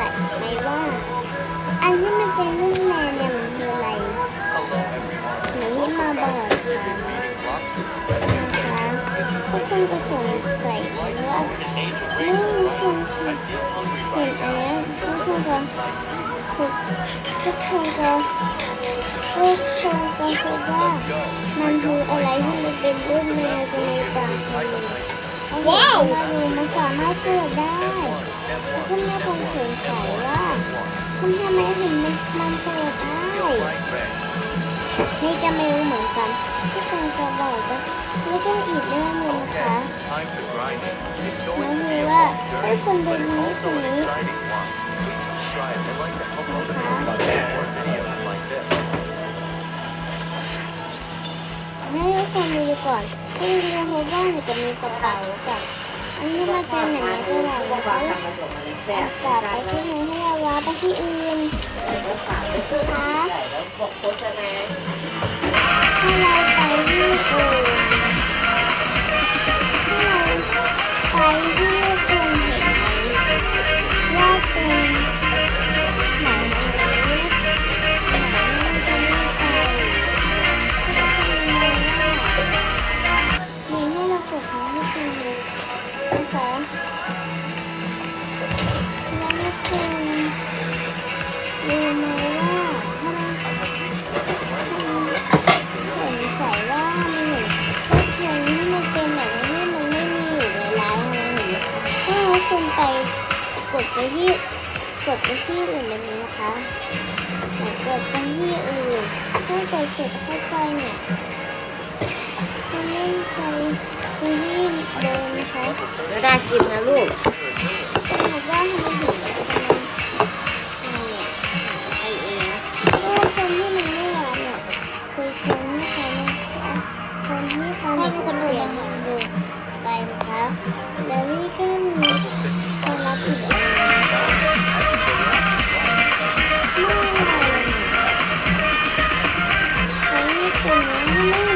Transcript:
สัยไหมว่า อันที่มันเป็นลูกแมวเนี่ยมันคืออะไรหนูที่มาบอกฉันนะคะทุกคนก็สงสัยว่าเมื่อคุณเห็นอันนี้ทุกคนก็ทุกคนก็ทุกคนก็คิดว่ามันคืออะไรที่มันเป็นรูปแมวกันต่างกันเลยว้าวมันสามารถเกิดได้แล้ คุณแม่คงสงสัยว่าคุณทำไมถึงมันมันเกิดได้นี่จะไม่รู้เหมือนกันที่คงจะบอกว่าแล้วก็อีกเรื่องหนึงนะคะนั่นคือว่าให้ journey, คนดูนี้ also คน an นี้ exciting one. Please subscribe and like to help other people get more videos like this. ให้ทุกคนดูก่อนที่เรียนพบว่าหนูจะมีกระเป๋ากับอันนี้มาเป็นอย่ากได้น จากไปที่ไหนให้เราว้าไปที่อื่นนะคะให้เราไปที่อื่นให้เราไปที่คุณเห็นไหมว่าเป็นไหนไหนมันจะไม่ไปมีให้เรากดทั้งที่คุณเลยนะ ดไปที่กดไปที่อื่นแบบนี้นะคะกดไปที่อื่นถ้ากดเสร็จเข้าไปเนี่ยคุณเล่นไปคุณที่เดินนะคะแล้วได้กินนะลูกก็บอกว่าทำไมถึง Bye.